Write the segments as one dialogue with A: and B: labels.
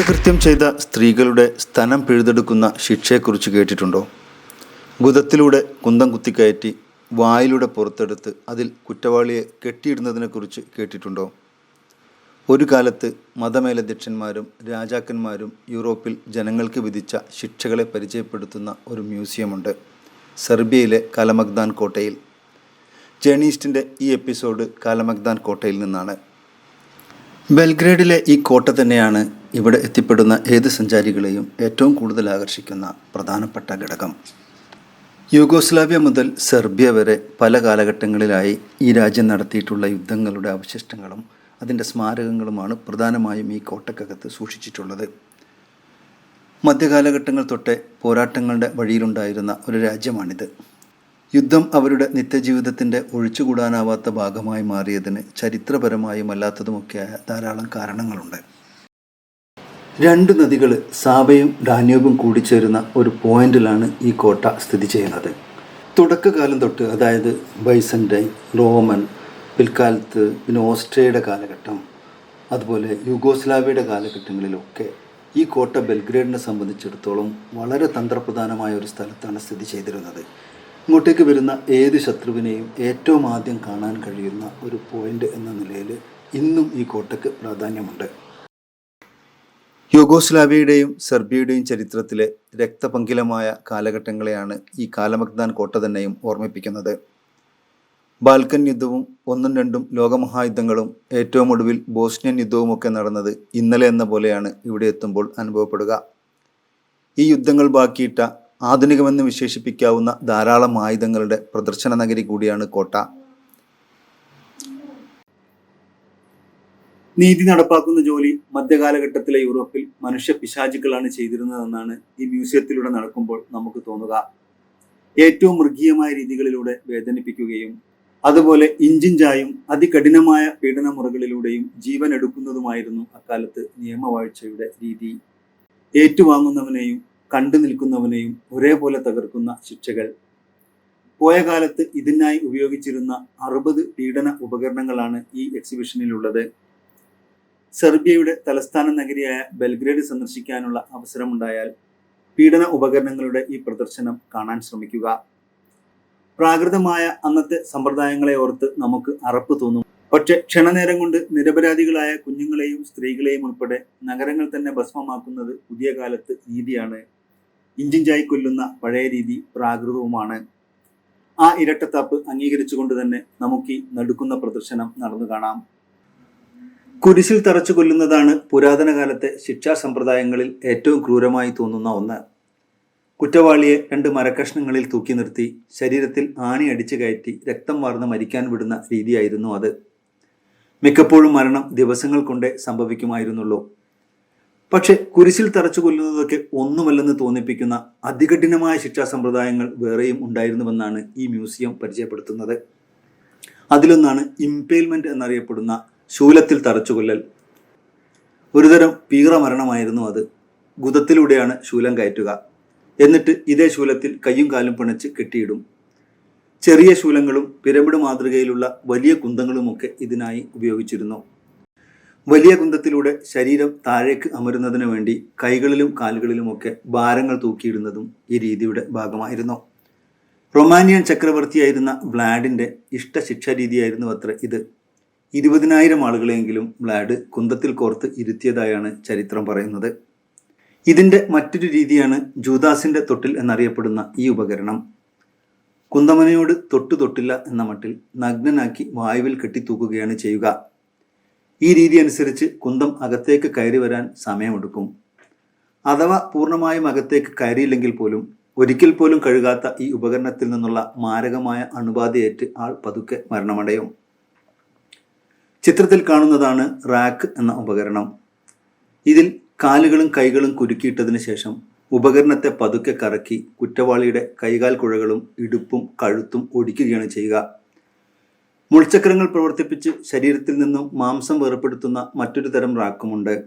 A: കുറ്റകൃത്യം ചെയ്ത സ്ത്രീകളുടെ സ്ഥലം പിഴുതെടുക്കുന്ന ശിക്ഷയെക്കുറിച്ച് കേട്ടിട്ടുണ്ടോ? ഗുദത്തിലൂടെ കുന്തം കുത്തിക്കയറ്റി വായിലൂടെ പുറത്തെടുത്ത് അതിൽ കുറ്റവാളിയെ കെട്ടിയിടുന്നതിനെക്കുറിച്ച് കേട്ടിട്ടുണ്ടോ? ഒരു കാലത്ത് മതമേലധ്യക്ഷന്മാരും രാജാക്കന്മാരും യൂറോപ്പിൽ ജനങ്ങൾക്ക് വിധിച്ച ശിക്ഷകളെ പരിചയപ്പെടുത്തുന്ന ഒരു മ്യൂസിയമുണ്ട് സെർബിയയിലെ കലമഗ്ദാൻ കോട്ടയിൽ. ജേണീസ്റ്റിന്റെ ഈ എപ്പിസോഡ് കാലമഗ്ദാൻ കോട്ടയിൽ നിന്നാണ്. ബെൽഗ്രേഡിലെ ഈ കോട്ട തന്നെയാണ് ഇവിടെ എത്തിപ്പെടുന്ന ഏത് സഞ്ചാരികളെയും ഏറ്റവും കൂടുതൽ ആകർഷിക്കുന്ന പ്രധാനപ്പെട്ട ഘടകം. യൂഗോസ്ലാവ്യ മുതൽ സെർബിയ വരെ പല കാലഘട്ടങ്ങളിലായി ഈ രാജ്യം നടത്തിയിട്ടുള്ള യുദ്ധങ്ങളുടെ അവശിഷ്ടങ്ങളും അതിന്റെ സ്മാരകങ്ങളുമാണ് പ്രധാനമായും ഈ കോട്ടക്കകത്ത് സൂക്ഷിച്ചിട്ടുള്ളത്. മധ്യകാലഘട്ടങ്ങൾ തൊട്ടേ പോരാട്ടങ്ങളുടെ വഴിയിലുണ്ടായിരുന്ന ഒരു രാജ്യമാണിത്. യുദ്ധം അവരുടെ നിത്യജീവിതത്തിന്റെ ഒഴിച്ചുകൂടാനാവാത്ത ഭാഗമായി മാറിയതിന് ചരിത്രപരമായും അല്ലാത്തതുമൊക്കെയായ ധാരാളം കാരണങ്ങളുണ്ട്. രണ്ട് നദികൾ സാബയും ഡാന്യൂബും കൂടിച്ചേരുന്ന ഒരു പോയിന്റിലാണ് ഈ കോട്ട സ്ഥിതി ചെയ്യുന്നത്. തുടക്കകാലം തൊട്ട് അതായത് ബൈസന്റൈൻ റോമൻ പിൽക്കാലത്ത് പിന്നെ ഓസ്ട്രിയയുടെ കാലഘട്ടം അതുപോലെ യുഗോസ്ലാവിയയുടെ കാലഘട്ടങ്ങളിലൊക്കെ ഈ കോട്ട ബെൽഗ്രേഡിനെ സംബന്ധിച്ചിടത്തോളം വളരെ തന്ത്രപ്രധാനമായ ഒരു സ്ഥലത്താണ് സ്ഥിതി ചെയ്തിരുന്നത്. ഇങ്ങോട്ടേക്ക് വരുന്ന ഏത് ശത്രുവിനെയും ഏറ്റവും ആദ്യം കാണാൻ കഴിയുന്ന ഒരു പോയിന്റ് എന്ന നിലയിൽ ഇന്നും ഈ കോട്ടയ്ക്ക് പ്രാധാന്യമുണ്ട്. യുഗോസ്ലാവിയയുടെയും സെർബിയയുടെയും ചരിത്രത്തിലെ രക്തപങ്കിലമായ കാലഘട്ടങ്ങളെയാണ് ഈ കാലമഗ്ദാൻ കോട്ട തന്നെയും ഓർമ്മിപ്പിക്കുന്നത്. ബാൽക്കൻ യുദ്ധവും ഒന്നും രണ്ടും ലോകമഹായുദ്ധങ്ങളും ഏറ്റവും ഒടുവിൽ ബോസ്നിയൻ യുദ്ധവുമൊക്കെ നടന്നത് ഇന്നലെ എന്ന പോലെയാണ് ഇവിടെ എത്തുമ്പോൾ അനുഭവപ്പെടുക. ഈ യുദ്ധങ്ങൾ ബാക്കിയിട്ട ആധുനികമെന്ന് വിശേഷിപ്പിക്കാവുന്ന ധാരാളം ആയുധങ്ങളുടെ പ്രദർശന നഗരി കൂടിയാണ് കോട്ട. നീതി നടപ്പാക്കുന്ന ജോലി മധ്യകാലഘട്ടത്തിലെ യൂറോപ്പിൽ മനുഷ്യ പിശാചുക്കളാണ് ചെയ്തിരുന്നതെന്നാണ് ഈ മ്യൂസിയത്തിലൂടെ നടക്കുമ്പോൾ നമുക്ക് തോന്നുക. ഏറ്റവും മൃഗീയമായ രീതികളിലൂടെ വേദനിപ്പിക്കുകയും അതുപോലെ ഇഞ്ചിഞ്ചായും അതികഠിനമായ പീഡനമുറകളിലൂടെയും ജീവൻ എടുക്കുന്നതുമായിരുന്നു അക്കാലത്ത് നിയമവാഴ്ചയുടെ രീതി. ഏറ്റുവാങ്ങുന്നവനെയും കണ്ടു നിൽക്കുന്നവനെയും ഒരേപോലെ തകർക്കുന്ന ശിക്ഷകൾ. പോയ കാലത്ത് ഇതിനായി ഉപയോഗിച്ചിരുന്ന അറുപത് പീഡന ഉപകരണങ്ങളാണ് ഈ എക്സിബിഷനിലുള്ളത്. സെർബിയയുടെ തലസ്ഥാന നഗരിയായ ബെൽഗ്രേഡ് സന്ദർശിക്കാനുള്ള അവസരമുണ്ടായാൽ പീഡന ഉപകരണങ്ങളുടെ ഈ പ്രദർശനം കാണാൻ ശ്രമിക്കുക. പ്രാകൃതമായ അന്നത്തെ സമ്പ്രദായങ്ങളെ ഓർത്ത് നമുക്ക് അറപ്പ് തോന്നും. പക്ഷെ ക്ഷണനേരം കൊണ്ട് നിരപരാധികളായ കുഞ്ഞുങ്ങളെയും സ്ത്രീകളെയും ഉൾപ്പെടെ നഗരങ്ങൾ തന്നെ ഭസ്മമാക്കുന്നത് പുതിയ കാലത്ത് നീതിയാണ് ഇഞ്ചിഞ്ചായി കൊല്ലുന്ന പഴയ രീതി പ്രാകൃതവുമാണ്. ആ ഇരട്ടത്താപ്പ് അംഗീകരിച്ചുകൊണ്ട് തന്നെ നമുക്ക് ഈ നടുക്കുന്ന പ്രദർശനം നടന്നു കാണാം. കുരിശിൽ തറച്ചു കൊല്ലുന്നതാണ് പുരാതന കാലത്തെ ശിക്ഷാ സമ്പ്രദായങ്ങളിൽ ഏറ്റവും ക്രൂരമായി തോന്നുന്ന ഒന്ന്. കുറ്റവാളിയെ രണ്ട് മരക്കഷ്ണങ്ങളിൽ തൂക്കി നിർത്തി ശരീരത്തിൽ ആണി അടിച്ചു കയറ്റി രക്തം വാർന്ന് മരിക്കാൻ വിടുന്ന രീതിയായിരുന്നു അത്. മിക്കപ്പോഴും മരണം ദിവസങ്ങൾ കൊണ്ടേ സംഭവിക്കുമായിരുന്നുള്ളൂ. പക്ഷെ കുരിശിൽ തറച്ചു കൊല്ലുന്നതൊക്കെ ഒന്നുമല്ലെന്ന് തോന്നിപ്പിക്കുന്ന അതികഠിനമായ ശിക്ഷാ സമ്പ്രദായങ്ങൾ വേറെയും ഉണ്ടായിരുന്നുവെന്നാണ് ഈ മ്യൂസിയം പരിചയപ്പെടുത്തുന്നത്. അതിലൊന്നാണ് ഇംപെയിൽമെന്റ് എന്നറിയപ്പെടുന്ന ശൂലത്തിൽ തറച്ചുകൊല്ലൽ. ഒരുതരം ഭീകരമരണമായിരുന്നു അത്. ഗുദത്തിലൂടെയാണ് ശൂലം കയറ്റുക. എന്നിട്ട് ഇതേ ശൂലത്തിൽ കയ്യും കാലും പിണച്ച് കെട്ടിയിടും. ചെറിയ ശൂലങ്ങളും പിരമിഡ് മാതൃകയിലുള്ള വലിയ കുന്തങ്ങളുമൊക്കെ ഇതിനായി ഉപയോഗിച്ചിരുന്നു. വലിയ കുന്തത്തിലൂടെ ശരീരം താഴേക്ക് അമരുന്നതിനു വേണ്ടി കൈകളിലും കാലുകളിലുമൊക്കെ ഭാരങ്ങൾ തൂക്കിയിടുന്നതും ഈ രീതിയുടെ ഭാഗമായിരുന്നു. റൊമാനിയൻ ചക്രവർത്തിയായിരുന്ന വ്ലാഡിന്റെ ഇഷ്ട ശിക്ഷാരീതിയായിരുന്നു അത്ര ഇത്. ഇരുപതിനായിരം ആളുകളെങ്കിലും ബ്ലാഡ് കുന്തത്തിൽ കോർത്ത് ഇരുത്തിയതായാണ് ചരിത്രം പറയുന്നത്. ഇതിന്റെ മറ്റൊരു രീതിയാണ് ജൂദാസിന്റെ തൊട്ടിൽ എന്നറിയപ്പെടുന്ന ഈ ഉപകരണം. കുന്തമനയോട് തൊട്ടു തൊട്ടില്ല എന്ന മട്ടിൽ നഗ്നനാക്കി വായുവിൽ കെട്ടിത്തൂക്കുകയാണ് ചെയ്യുക. ഈ രീതി അനുസരിച്ച് കുന്തം അകത്തേക്ക് കയറി വരാൻ സമയമെടുക്കും. അഥവാ പൂർണമായും അകത്തേക്ക് കയറിയില്ലെങ്കിൽ പോലും ഒരിക്കൽ പോലും കഴുകാത്ത ഈ ഉപകരണത്തിൽ നിന്നുള്ള മാരകമായ അണുബാധയേറ്റ് ആൾ പതുക്കെ മരണമടയും. ചിത്രത്തിൽ കാണുന്നതാണ് റാക്ക് എന്ന ഉപകരണം. ഇതിൽ കാലുകളും കൈകളും കുരുക്കിയിട്ടതിന് ശേഷം ഉപകരണത്തെ പതുക്കെ കറക്കി കുറ്റവാളിയുടെ കൈകാൽ കുഴകളും ഇടുപ്പും കഴുത്തും ഒടിക്കുകയാണ് ചെയ്യുക. മുൾചക്രങ്ങൾ പ്രവർത്തിപ്പിച്ച് ശരീരത്തിൽ നിന്നും മാംസം വേർപ്പെടുത്തുന്ന മറ്റൊരു തരം റാക്കുമുണ്ട്.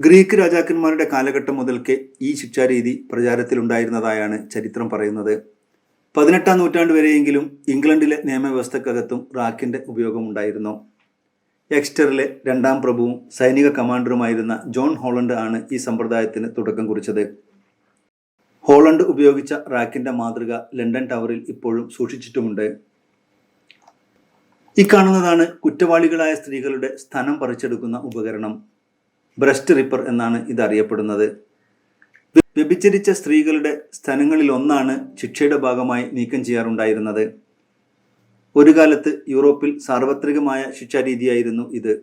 A: ഗ്രീക്ക് രാജാക്കന്മാരുടെ കാലഘട്ടം മുതൽക്കേ ഈ ശിക്ഷാരീതി പ്രചാരത്തിലുണ്ടായിരുന്നതായാണ് ചരിത്രം പറയുന്നത്. പതിനെട്ടാം നൂറ്റാണ്ട് വരെയെങ്കിലും ഇംഗ്ലണ്ടിലെ നിയമവ്യവസ്ഥക്കകത്തും റാക്കിന്റെ ഉപയോഗമുണ്ടായിരുന്നു. എക്സ്റ്ററിലെ രണ്ടാം പ്രഭുവും സൈനിക കമാൻഡറുമായിരുന്ന ജോൺ ഹോളണ്ട് ആണ് ഈ സമ്പ്രദായത്തിന് തുടക്കം കുറിച്ചത്. ഹോളണ്ട് ഉപയോഗിച്ച റാക്കിന്റെ മാതൃക ലണ്ടൻ ടവറിൽ ഇപ്പോഴും സൂക്ഷിച്ചിട്ടുമുണ്ട്. ഈ കാണുന്നതാണ് കുറ്റവാളികളായ സ്ത്രീകളുടെ സ്ഥലം പറിച്ചെടുക്കുന്ന ഉപകരണം. ബ്രസ്റ്റ് റിപ്പർ എന്നാണ് ഇത് അറിയപ്പെടുന്നത് വ്യഭിചരിച്ച സ്ത്രീകളുടെ സ്ഥലങ്ങളിൽ ഒന്നാണ് ശിക്ഷയുടെ ഭാഗമായി നീക്കം ചെയ്യാറുണ്ടായിരുന്നത്. ഒരു കാലത്ത് യൂറോപ്പിൽ സാർവത്രികമായ ശിക്ഷാരീതിയായിരുന്നു ഇത്.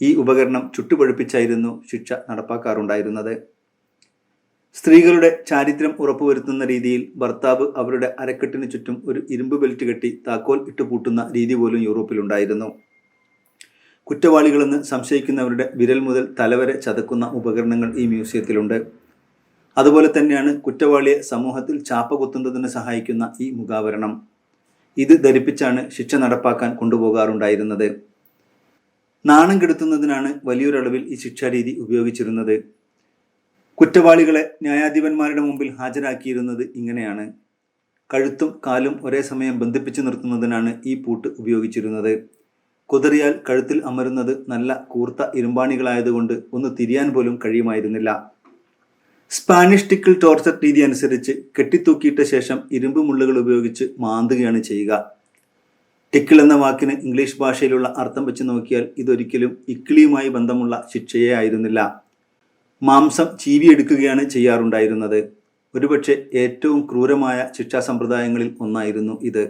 A: ഈ ഉപകരണം ചുട്ടുപഴുപ്പിച്ചായിരുന്നു ശിക്ഷ നടപ്പാക്കാറുണ്ടായിരുന്നത്. സ്ത്രീകളുടെ ചാരിത്രം ഉറപ്പുവരുത്തുന്ന രീതിയിൽ ഭർത്താവ് അവരുടെ അരക്കെട്ടിന് ചുറ്റും ഒരു ഇരുമ്പ് ബെൽറ്റ് കെട്ടി താക്കോൽ ഇട്ടുപൂട്ടുന്ന രീതി പോലും യൂറോപ്പിലുണ്ടായിരുന്നു. കുറ്റവാളികളെന്ന് സംശയിക്കുന്നവരുടെ വിരൽ മുതൽ തലവരെ ചതക്കുന്ന ഉപകരണങ്ങൾ ഈ മ്യൂസിയത്തിലുണ്ട്. അതുപോലെ തന്നെയാണ് കുറ്റവാളിയെ സമൂഹത്തിൽ ചാപ്പ കുത്തുന്നതിന് സഹായിക്കുന്ന ഈ മുഖാവരണം. ഇത് ധരിപ്പിച്ചാണ് ശിക്ഷ നടപ്പാക്കാൻ കൊണ്ടുപോകാറുണ്ടായിരുന്നത്. നാണം കെടുത്തുന്നതിനാണ് വലിയൊരളവിൽ ഈ ശിക്ഷാരീതി ഉപയോഗിച്ചിരുന്നത്. കുറ്റവാളികളെ ന്യായാധിപന്മാരുടെ മുമ്പിൽ ഹാജരാക്കിയിരുന്നത് ഇങ്ങനെയാണ്. കഴുത്തും കാലും ഒരേ സമയം ബന്ധിപ്പിച്ചു നിർത്തുന്നതിനാണ് ഈ പൂട്ട് ഉപയോഗിച്ചിരുന്നത്. കുതറിയാൽ കഴുത്തിൽ അമരുന്നത് നല്ല കൂർത്ത ഇരുമ്പാണികളായതുകൊണ്ട് ഒന്ന് തിരിയാൻ പോലും കഴിയുമായിരുന്നില്ല. സ്പാനിഷ് ടിക്കിൾ ടോർച്ചർ രീതി അനുസരിച്ച് കെട്ടിത്തൂക്കിയിട്ട ശേഷം ഇരുമ്പ് മുള്ളുകൾ ഉപയോഗിച്ച് മാന്തുകയാണ് ചെയ്യുക. ടിക്കിൾ എന്ന വാക്കിന് ഇംഗ്ലീഷ് ഭാഷയിലുള്ള അർത്ഥം വെച്ച് നോക്കിയാൽ ഇതൊരിക്കലും ഇക്കിളിയുമായി ബന്ധമുള്ള ശിക്ഷയെ ആയിരുന്നില്ല. മാംസം ചീവിയെടുക്കുകയാണ് ചെയ്യാറുണ്ടായിരുന്നത്. ഒരുപക്ഷെ ഏറ്റവും ക്രൂരമായ ശിക്ഷാ സമ്പ്രദായങ്ങളിൽ ഒന്നായിരുന്നു ഇത്.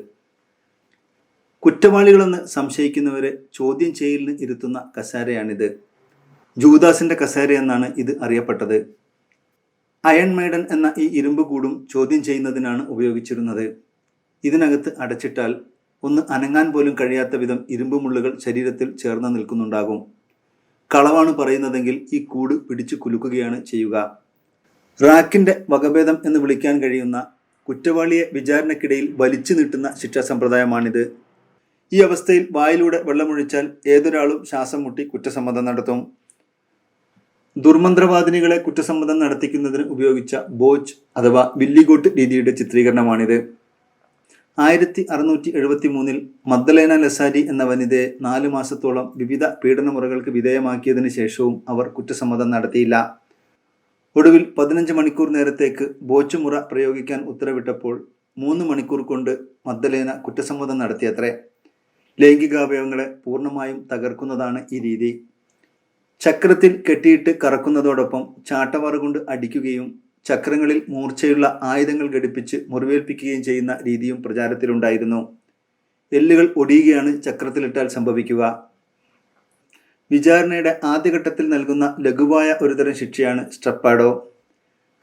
A: കുറ്റവാളികളെന്ന് സംശയിക്കുന്നവരെ ചോദ്യം ചെയ്യലിന് ഇരുത്തുന്ന കസേരയാണിത്. ജൂദാസിന്റെ കസേര എന്നാണ് ഇത് അറിയപ്പെട്ടത്. അയൺ മേഡൻ എന്ന ഈ ഇരുമ്പ് കൂടും ചോദ്യം ചെയ്യുന്നതിനാണ് ഉപയോഗിച്ചിരുന്നത്. ഇതിനകത്ത് അടച്ചിട്ടാൽ ഒന്ന് അനങ്ങാൻ പോലും കഴിയാത്ത വിധം ഇരുമ്പ് മുള്ളുകൾ ശരീരത്തിൽ ചേർന്ന് നിൽക്കുന്നുണ്ടാകും. കളവാണ് പറയുന്നതെങ്കിൽ ഈ കൂട് പിടിച്ചു കുലുക്കുകയാണ് ചെയ്യുക. റാക്കിന്റെ വകഭേദം എന്ന് വിളിക്കാൻ കഴിയുന്ന കുറ്റവാളിയെ വിചാരണക്കിടയിൽ വലിച്ചു നീട്ടുന്ന ശിക്ഷാ സമ്പ്രദായമാണിത്. ഈ അവസ്ഥയിൽ വായിലൂടെ വെള്ളമൊഴിച്ചാൽ ഏതൊരാളും ശ്വാസം മുട്ടി കുറ്റസമ്മതം നടത്തും. ദുർമന്ത്രവാദിനികളെ കുറ്റസമ്മതം നടത്തിക്കുന്നതിന് ഉപയോഗിച്ച ബോച്ച് അഥവാ വില്ലിഗോട്ട് രീതിയുടെ ചിത്രീകരണമാണിത്. ആയിരത്തി അറുന്നൂറ്റി എഴുപത്തി മൂന്നിൽ മദ്ദലേന ലസാരി എന്ന വനിതയെ നാലു മാസത്തോളം വിവിധ പീഡനമുറകൾക്ക് വിധേയമാക്കിയതിനു ശേഷവും അവർ കുറ്റസമ്മതം നടത്തിയില്ല. ഒടുവിൽ പതിനഞ്ച് മണിക്കൂർ നേരത്തേക്ക് ബോച്ച് മുറ പ്രയോഗിക്കാൻ ഉത്തരവിട്ടപ്പോൾ മൂന്ന് മണിക്കൂർ കൊണ്ട് മദ്ദലേന കുറ്റസമ്മതം നടത്തിയത്രേ. ലൈംഗികാവയവങ്ങളെ പൂർണമായും തകർക്കുന്നതാണ് ഈ രീതി. ചക്രത്തിൽ കെട്ടിയിട്ട് കറക്കുന്നതോടൊപ്പം ചാട്ടവാറ കൊണ്ട് അടിക്കുകയും ചക്രങ്ങളിൽ മൂർച്ചയുള്ള ആയുധങ്ങൾ ഘടിപ്പിച്ച് മുറിവേൽപ്പിക്കുകയും ചെയ്യുന്ന രീതിയും പ്രചാരത്തിലുണ്ടായിരുന്നു. എല്ലുകൾ ഒടിയുകയാണ് ചക്രത്തിലിട്ടാൽ സംഭവിക്കുക. വിചാരണയുടെ ആദ്യഘട്ടത്തിൽ നൽകുന്ന ലഘുവായ ഒരുതരം ശിക്ഷയാണ് സ്ട്രപ്പാഡോ.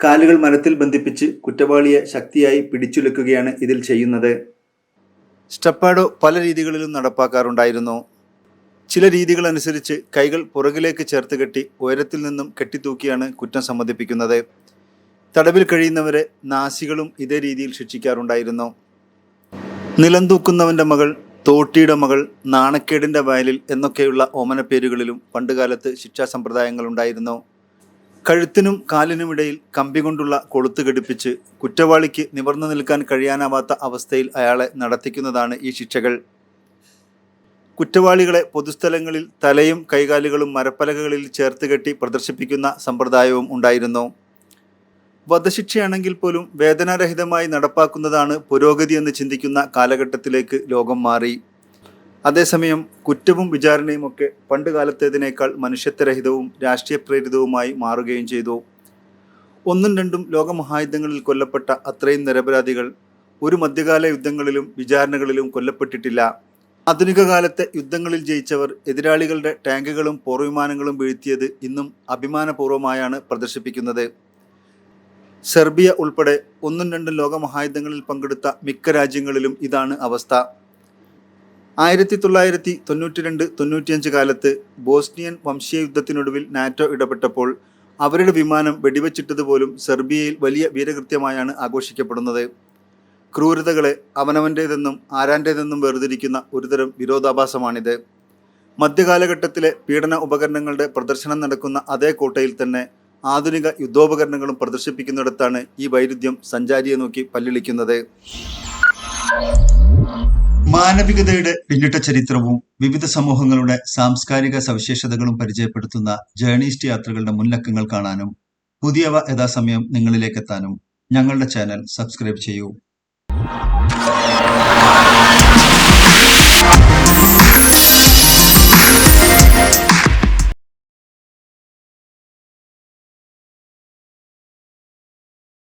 A: കാലുകൾ മരത്തിൽ ബന്ധിപ്പിച്ച് കുറ്റവാളിയെ ശക്തിയായി പിടിച്ചുലക്കുകയാണ് ഇതിൽ ചെയ്യുന്നത്. സ്റ്റപ്പാഡോ പല രീതികളിലും നടപ്പാക്കാറുണ്ടായിരുന്നു. ചില രീതികൾ അനുസരിച്ച് കൈകൾ പുറകിലേക്ക് ചേർത്ത് കെട്ടി ഉയരത്തിൽ നിന്നും കെട്ടിത്തൂക്കിയാണ് കുറ്റം സമ്മതിപ്പിക്കുന്നത്. തടവിൽ കഴിയുന്നവരെ നാസികളും ഇതേ രീതിയിൽ ശിക്ഷിക്കാറുണ്ടായിരുന്നു. നിലംതൂക്കുന്നവന്റെ മകൾ തോട്ടിയുടെ മകൾ നാണക്കേടിന്റെ വയലിൽ എന്നൊക്കെയുള്ള ഓമനപ്പേരുകളിലും പണ്ടുകാലത്ത് ശിക്ഷാ സമ്പ്രദായങ്ങൾ ഉണ്ടായിരുന്നു. കഴുത്തിനും കാലിനുമിടയിൽ കമ്പി കൊണ്ടുള്ള കൊളുത്ത് ഘടിപ്പിച്ച് കുറ്റവാളിക്ക് നിവർന്നു നിൽക്കാൻ കഴിയാനാവാത്ത അവസ്ഥയിൽ അയാളെ നടത്തിക്കുന്നതാണ് ഈ ശിക്ഷകൾ. കുറ്റവാളികളെ പൊതുസ്ഥലങ്ങളിൽ തലയും കൈകാലുകളും മരപ്പലകകളിൽ ചേർത്ത് കെട്ടി പ്രദർശിപ്പിക്കുന്ന സമ്പ്രദായവും ഉണ്ടായിരുന്നു. വധശിക്ഷയാണെങ്കിൽ പോലും വേദനാരഹിതമായി നടപ്പാക്കുന്നതാണ് പുരോഗതി എന്ന് ചിന്തിക്കുന്ന കാലഘട്ടത്തിലേക്ക് ലോകം മാറി. അതേസമയം കുറ്റവും വിചാരണയും ഒക്കെ പണ്ട് കാലത്തേതിനേക്കാൾ മനുഷ്യത്വരഹിതവും രാഷ്ട്രീയ പ്രേരിതവുമായി മാറുകയും ചെയ്തു. ഒന്നും രണ്ടും ലോകമഹായുദ്ധങ്ങളിൽ കൊല്ലപ്പെട്ട അത്രയും നിരപരാധികൾ ഒരു മധ്യകാല യുദ്ധങ്ങളിലും വിചാരണകളിലും കൊല്ലപ്പെട്ടിട്ടില്ല. ആധുനിക കാലത്തെ യുദ്ധങ്ങളിൽ ജയിച്ചവർ എതിരാളികളുടെ ടാങ്കുകളും പോർവിമാനങ്ങളും വീഴ്ത്തിയത് ഇന്നും അഭിമാനപൂർവമായാണ് പ്രദർശിപ്പിക്കുന്നത്. സെർബിയ ഉൾപ്പെടെ ഒന്നും രണ്ടും ലോകമഹായുദ്ധങ്ങളിൽ പങ്കെടുത്ത മിക്ക രാജ്യങ്ങളിലും ഇതാണ് അവസ്ഥ. ആയിരത്തി തൊള്ളായിരത്തി തൊണ്ണൂറ്റി രണ്ട് തൊണ്ണൂറ്റിയഞ്ച് കാലത്ത് ബോസ്നിയൻ വംശീയ യുദ്ധത്തിനൊടുവിൽ നാറ്റോ ഇടപെട്ടപ്പോൾ അവരുടെ വിമാനം വെടിവെച്ചിട്ടതുപോലും സെർബിയയിൽ വലിയ വീരകൃത്യമായാണ് ആഘോഷിക്കപ്പെടുന്നത്. ക്രൂരതകളെ അവനവന്റേതെന്നും ആരാന്റേതെന്നും വേർതിരിക്കുന്ന ഒരുതരം വിരോധാഭാസമാണിത്. മധ്യകാലഘട്ടത്തിലെ പീഡന ഉപകരണങ്ങളുടെ പ്രദർശനം നടക്കുന്ന അതേ കോട്ടയിൽ തന്നെ ആധുനിക യുദ്ധോപകരണങ്ങളും പ്രദർശിപ്പിക്കുന്നിടത്താണ് ഈ വൈരുദ്ധ്യം സഞ്ചാരിയെ നോക്കി പല്ലിളിക്കുന്നത്. മാനവികതയുടെ പിന്നിട്ട ചരിത്രവും വിവിധ സമൂഹങ്ങളുടെ സാംസ്കാരിക സവിശേഷതകളും പരിചയപ്പെടുത്തുന്ന ജേണിസ്റ്റ് യാത്രകളുടെ മുൻലക്കങ്ങൾ കാണാനും പുതിയവ യഥാസമയം നിങ്ങളിലേക്ക് എത്താനും ഞങ്ങളുടെ ചാനൽ സബ്സ്ക്രൈബ് ചെയ്യൂ. やったー!